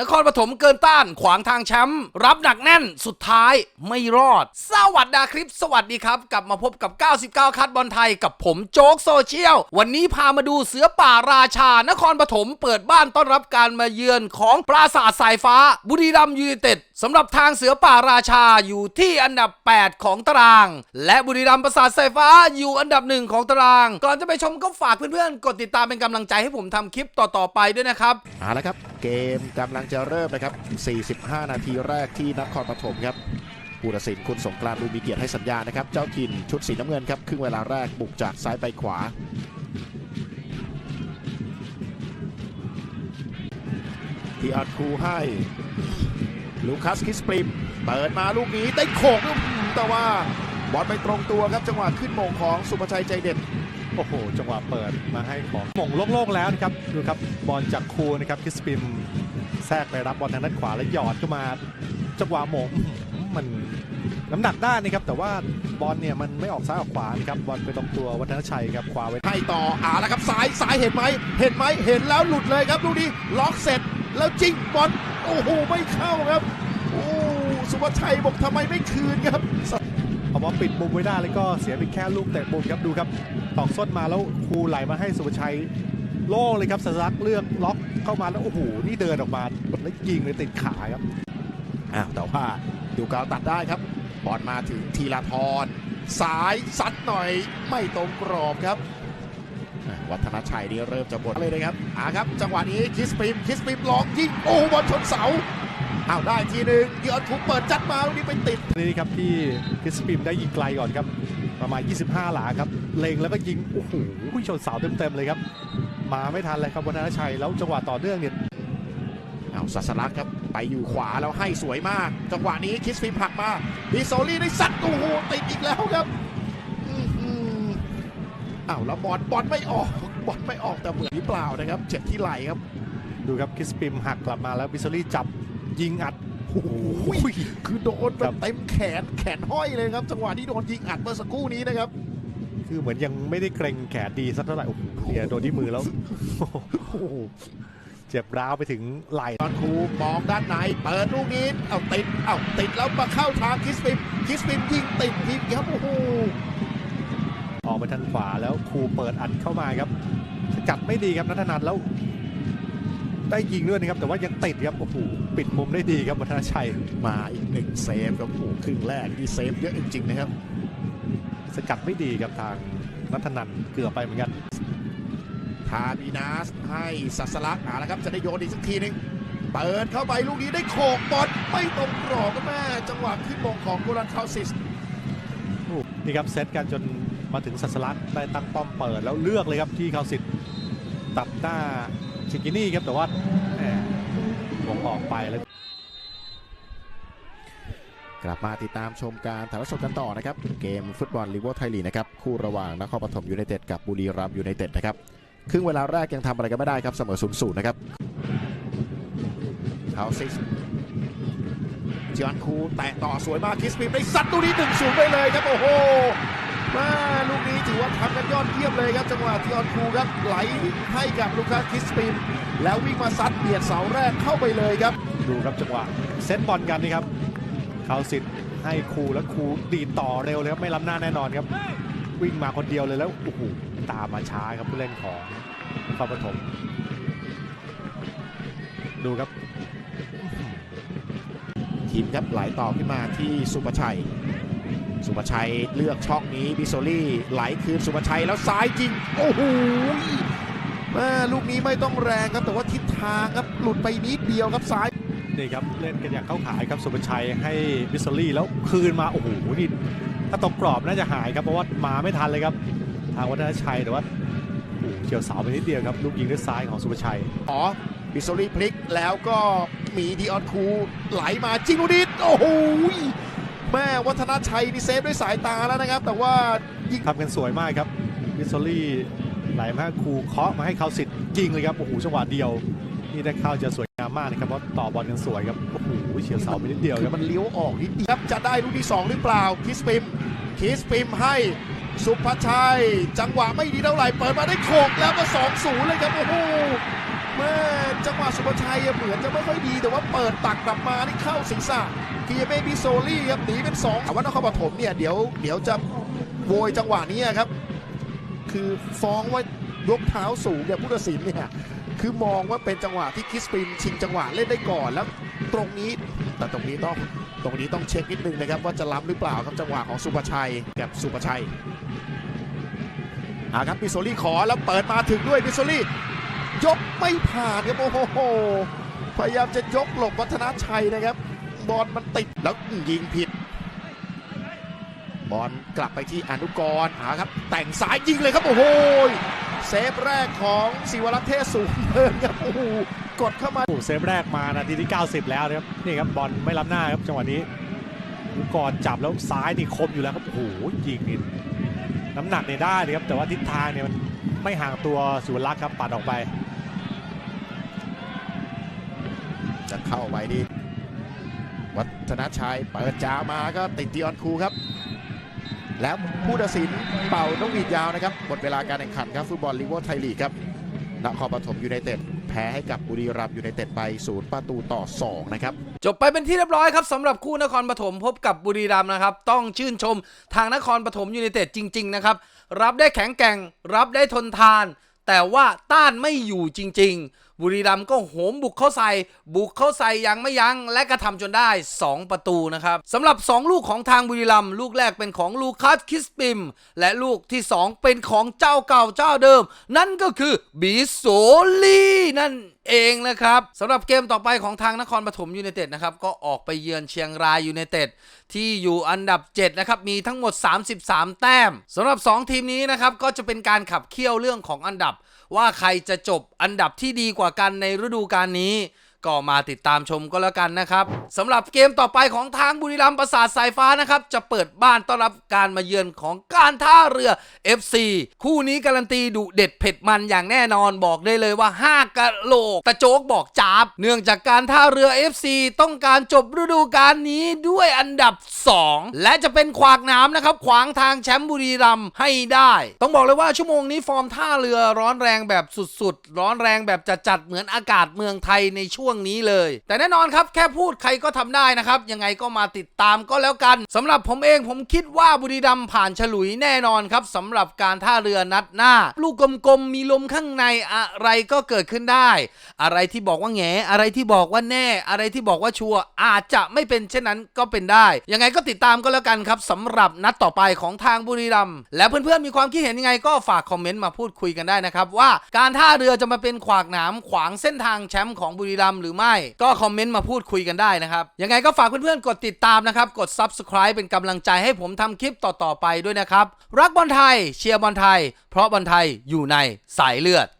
นครปฐมเกินต้านขวางทางแชมป์รับหนักแน่นสุดท้ายไม่รอด สวัสดีคลิป สวัสดีครับ กลับมาพบกับ 99 คัดบอลไทยกับผมโจ๊กโซเชียล วันนี้พามาดูเสือป่าราชา นครปฐมเปิดบ้านต้อนรับการมาเยือนของปราสาทสายฟ้า บุรีรัมย์ยูไนเต็ด สำหรับทางเสือป่าราชาอยู่ที่อันดับ 8 ของตาราง และบุรีรัมย์ปราสาทสายฟ้าอยู่อันดับหนึ่งของตาราง ก่อนจะไปชมก็ฝากเพื่อนๆ กดติดตามเป็นกำลังใจให้ผมทำคลิปต่อๆไปด้วยนะครับ เอาละครับ เกมกำลังจะเริ่มนะครับ 45 นาทีแรกที่นครปฐมครับผู้ตัดสินคุณสงกรานต์ดูมีเกียรติให้สัญญานะครับ เจ้าถิ่นชุดสีน้ำเงินครับครึ่งเวลาแรกบุกจากซ้ายไปขวาที่อัดคูให้ ลูคัสคิสปริม เปิดมาลูกนี้ได้โขกลูกอื้อหือแต่ว่าบอลไปตรงตัวครับจังหวะขึ้นโมงของสุภชัยใจเด็ดโอ้โห จังหวะเปิดมาให้ของหม่งโล่งๆแล้วนะครับดูครับบอลจากคูนะครับคิสปิมแทรกไปรับบอลทางด้านขวาแล้วหยอดเข้ามา จังหวะหม่งอื้อหือมันน้ำหนักได้นะครับ แต่ว่าบอลเนี่ยมันไม่ออกซ้ายออกขวานะครับบอลไปตรงตัววัฒนชัยครับขวาไว้ให้ต่ออ่าแล้วครับสายสายเห็นไหมเห็นไหมเห็นแล้วหลุดเลยครับลูกนี้ล็อกเสร็จแล้วจิ้งบอล โอ้โหไม่เข้าครับโอ้สุภชัยบอกทำไมไม่คืนครับเอาบอลปิดมุมไว้ได้แล้วก็เสียไปแค่ลูกเตะมุมครับดูครับตอกส้นมาแล้วครูไหลมาให้สุภชัยโล่งเลยครับสลักเลือกล็อกเข้ามาแล้วโอ้โหนี่เดินออกมาแล้วยิงเลยติดขาครับอ้าวแต่ว่าดูกาวตัดได้ครับบอลมาถึงทีลาทรสายซัดหน่อยไม่ตรงกรอบครับ วัฒนชัยนี่เริ่มจะบดเลยนะครับอ่าครับ จังหวะนี้คิสปิมคิสปิมลองยิงโอ้บอลชนเสาอ้าวได้ทีหนึ่งยอดทุกเปิดจัดมาลูกนี้ไปติดนี่ครับที่คริสปิมได้ยิงไกลก่อนครับ ประมาณ 25 หลาครับ เล็งแล้วก็ยิงโอ้โหชนเสาเต็มๆเลยครับ มาไม่ทันเลยครับวัฒนชัยแล้วจังหวะต่อเนื่องเนี่ยเอาสัสลักครับไปอยู่ขวาแล้วให้สวยมาก จังหวะนี้คิสฟิมผลักมาบิโซลี่ได้สัตว์โอ้โหติดอีกแล้วครับอื้อหืออ้าวแล้วบอลบอลไม่ออก บอลไม่ออกแต่เหมือนหรือเปล่านะครับ เจ็บที่ไหล่ครับ ดูครับคริสปิมหักกลับมาแล้วบิสซอรี่จับยิงอัดโอ้โหคือโดนแบครับบเต็มแขนแขนห้อยเลยครับ จังหวะที่โดนยิงอัดเมื่อสักครู่นี้นะครับ คือเหมือนยังไม่ได้เกรงแขนดีสักเท่าไหร่โอ้โหเนี่ยโดนที่มือแล้วโอ้โหเจ็บร้าวไปถึงไหล่ตอนครูมองด้านในเปิดลูกนี้เอาติดเอาติดแล้วมาเข้าทางคิสฟิมคิสฟิมยิงติดทีครับโอ้โห ออกไปทางขวาแล้วครูเปิดอัดเข้ามาครับสกัดไม่ดีครับนัทนันแล้ว ได้ยิงด้วยนะครับแต่ว่ายังติดครับโอ้โหปิดมุมได้ดีครับวัฒนชัยมาอีกหนึ่งเซฟครับโอ้โหครึ่งแรกที่เซฟเยอะจริงๆนะครับ สกัดไม่ดีครับทางนัทนันเกือบไปเหมือนกันทาบีนาสให้สัสลักอ่าแล้วครับจะได้โยนอีกสักทีหนึงเปิดเข้าไปลูกนี้ได้โขกบอลไม่ตรงกรอบก็แม่จังหวะขึ้นมงของโกลันคาซิสนี่ครับเซตกันจน มาถึงสัสลักได้ตั้งป้อมเปิดแล้วเลือกเลยครับที่เขาสิทธิ์ตัดหน้าชิกินี่ครับแต่ว่าหมวงออกไปแล้วกลับมาติดตามชมการถ่ายทอดสดกันต่อนะครับ เกมฟุตบอลลีกไทยลีกนะครับ คู่ระหว่างนครปฐมยูไนเต็ดกับบุรีรัมย์ยูไนเต็ดนะครับ ครึ่งเวลาแรกยังทำอะไรกันไม่ได้ครับ เสมอ0ูนย์นะครับเอาซิสจอนคูแตะต่อสวยมากคิสปิมได้ซัดลูกนี้หนึ่งศูนย์ไปเลยครับ โอ้โห มาลูกนี้ถือว่าทำกันยอดเยี่ยมเลยครับ จังหวะจอห์นคูครับไหลให้กับลูคัสคิสปิมแล้ววิ่งมาซัดเบียดเสาแรกเข้าไปเลยครับ ดูครับจังหวะเซตบอลกันนี่ครับ เขาสิทธิ์ให้ครูแล้วครูดีต่อเร็วเลยครับไม่ล้ำหน้าแน่นอนครับ วิ่งมาคนเดียวเลยแล้วโอ้โหตามมาช้าครับผู้เล่นของนครปฐมดูครับทีมครับไหลต่อขึ้นมาที่สุภชัย สุภชัยเลือกช่องนี้บิโซลี่ไหลคืนสุภชัยแล้วซ้ายยิง โอ้โหแม่ลูกนี้ไม่ต้องแรงครับแต่ว่าทิศทางครับหลุดไปนิดเดียวครับซ้ายนี่ครับเล่นกันอย่างเข้าขายครับสุภชัยให้วิสซอรี่แล้วคืนมาโอ้โหนี่ถ้าตกกรอบน่าจะหายครับเพราะว่ามาไม่ทันเลยครับ ทางวัฒนชัยแต่ว่าโอ้โหเฉียวเสาไปนิดเดียวครับลูกยิงด้วยซ้ายของสุภชัยอ๋อบิโซลี่พลิกแล้วก็มีดีออนคูไหลมาจิงลูกนี้โอ้โห แม่วัฒนชัยนี่เซฟด้วยสายตาแล้วนะครับ แต่ว่ายิงทำกันสวยมากครับวิสซอรี่ไหลมาให้ครูเคาะมาให้เขาสิทธิ์ยิงเลยครับโอ้โหจังหวะเดียวนี่ได้เข้าจะสวยงามมากนะครับเพราะต่อบอลกันสวยครับโอ้โหเฉียวเสาไปนิดเดียวคืคอรับมันเลี้ยวออกนิดเดียวครับจะได้ลูกที่2หรือเปล่าคิสปิมคิสปิมให้สุภชัย จังหวะไม่ดีเท่าไหร่เปิดมาได้โขกแล้วก็2 0เลยครับโอ้โหเมื่อจังหวะสุภชัยอะเหมือนจะไม่ค่อยดีแต่ว่าเปิดตักกลับมานี่เข้าศีรษะ กิยาเมบิโซลี่ครับหนีเป็นสองแต่ว่านครปฐมเนี่ยเดี๋ยวเดี๋ยวจะโวยจังหวะนี้ครับ คือฟ้องว่ายกเท้าสูงเนี่ยผู้ตัดสินเนี่ยคือมองว่าเป็นจังหวะที่คิสปินชิงจังหวะเล่นได้ก่อนแล้วตรงนี้ แต่ตรงนี้ต้องตรงนี้ต้องเช็คนิดนึงนะครับ ว่าจะล้ำหรือเปล่าครับจังหวะของสุภชัยกับสุภชัยอาครับบิโซลี่ขอแล้วเปิดมาถึงด้วยบิโซลี่ยกไม่ผ่านครับโอ้โหพยายามจะยกหลบวัฒนาชัยนะครับ บอลมันติดแล้วยิงผิด บอลกลับไปที่อนุกรณ์หาครับ แต่งสายยิงเลยครับ โอ้โหเซฟแรกของศิวรักษ์เทศสูงเนินครับโอ้โหกดเข้ามาโอ้โหเซฟแรกมานาทีที่ 90 แล้วนะครับนี่ครับบอลไม่ล้ำหน้าครับจังหวะนี้ก่อนจับแล้วซ้ายนี่คมอยู่แล้วครับโอ้โหยิงนี่น้ำหนักเนี่ยได้เลยครับแต่ว่าทิศทางเนี่ยมันไม่ห่างตัวสุวรรณลักษณ์ครับปัดออกไป จะเข้าไปดี วัฒนชัยเปิดจามาก็ติดดิออนคูครับ แล้วผู้ตัดสินเป่านกหวีดยาวนะครับหมดเวลาการแข่งขันครับฟุตบอลลีกไทยลีกครับนครปฐมยูไนเต็ดแพ้ให้กับบุรีรัมย์ยูไนเต็ดไปศูนย์ประตูต่อ 2 นะครับ จบไปเป็นที่เรียบร้อยครับสำหรับคู่นครปฐมพบกับบุรีรัมย์นะครับ ต้องชื่นชมทางนครปฐมยูไนเต็ดจริง ๆ นะครับ รับได้แข็งแกร่ง รับได้ทนทาน แต่ว่าต้านไม่อยู่จริง ๆ บุรีรัมย์ก็โหมบุกเข้าใส่ บุกเข้าใส่ยังไม่ยั้งและกระทำจนได้ 2 ประตูนะครับสำหรับ 2 ลูกของทางบุรีรัมย์ลูกแรกเป็นของลูคัสคิสปิม และลูกที่ 2 เป็นของเจ้าเก่าเจ้าเดิม นั่นก็คือบีโซลีนั่นเองนะครับสำหรับเกมต่อไปของทางนครปฐมยูเนเต็ดนะครับก็ออกไปเยือนเชียงรายยูเนเต็ดที่อยู่อันดับ 7 นะครับ มีทั้งหมด 33 แต้มสำหรับ 2 ทีมนี้นะครับก็จะเป็นการขับเคี่ยวเรื่องของอันดับ ว่าใครจะจบอันดับที่ดีกว่ากันในฤดูกาลนี้ ก็มาติดตามชมก็แล้วกันนะครับสำหรับเกมต่อไปของทางบุรีรัมย์ประสาทสายฟ้านะครับ จะเปิดบ้านต้อนรับการมาเยือนของการท่าเรือ FC คู่นี้การันตีดุเด็ดเผ็ดมันอย่างแน่นอนบอกได้เลยว่า 5กะโหลกตะโจกบอกจาบ เนื่องจากการท่าเรือ FC ต้องการจบฤดูกาลนี้ด้วยอันดับ 2 และจะเป็นขวากน้ำนะครับ ขวางทางแชมป์บุรีรัมย์ให้ได้ ต้องบอกเลยว่าชั่วโมงนี้ฟอร์มท่าเรือร้อนแรงแบบสุดๆ ร้อนแรงแบบจัดๆเหมือนอากาศเมืองไทยในช่วงนี้เลย แต่แน่นอนครับแค่พูดใครก็ทำได้นะครับ ยังไงก็มาติดตามก็แล้วกันสำหรับผมเองผมคิดว่าบุรีรัมย์ผ่านฉลุยแน่นอนครับสำหรับการท่าเรือนัดหน้า ลูกกลมๆมีลมข้างในอะไรก็เกิดขึ้นได้ อะไรที่บอกว่าแงอะไรที่บอกว่าแน่ อะไรที่บอกว่าชัวอาจจะไม่เป็นเช่นนั้นก็เป็นได้ ยังไงก็ติดตามก็แล้วกันครับสำหรับนัดต่อไปของทางบุรีรัมย์และเพื่อนๆมีความคิดเห็นยังไงก็ฝากคอมเมนต์มาพูดคุยกันได้นะครับ ว่าการท่าเรือจะมาเป็นขวากหนามขวางเส้นทางแชมป์ของบุรีรัมย์หรือไม่ ก็คอมเมนต์มาพูดคุยกันได้นะครับ ยังไงก็ฝากเพื่อนๆ กดติดตามนะครับ กด subscribe เป็นกำลังใจให้ผมทำคลิปต่อๆไปด้วยนะครับ รักบอลไทย เชียร์บอลไทย เพราะบอลไทยอยู่ในสายเลือด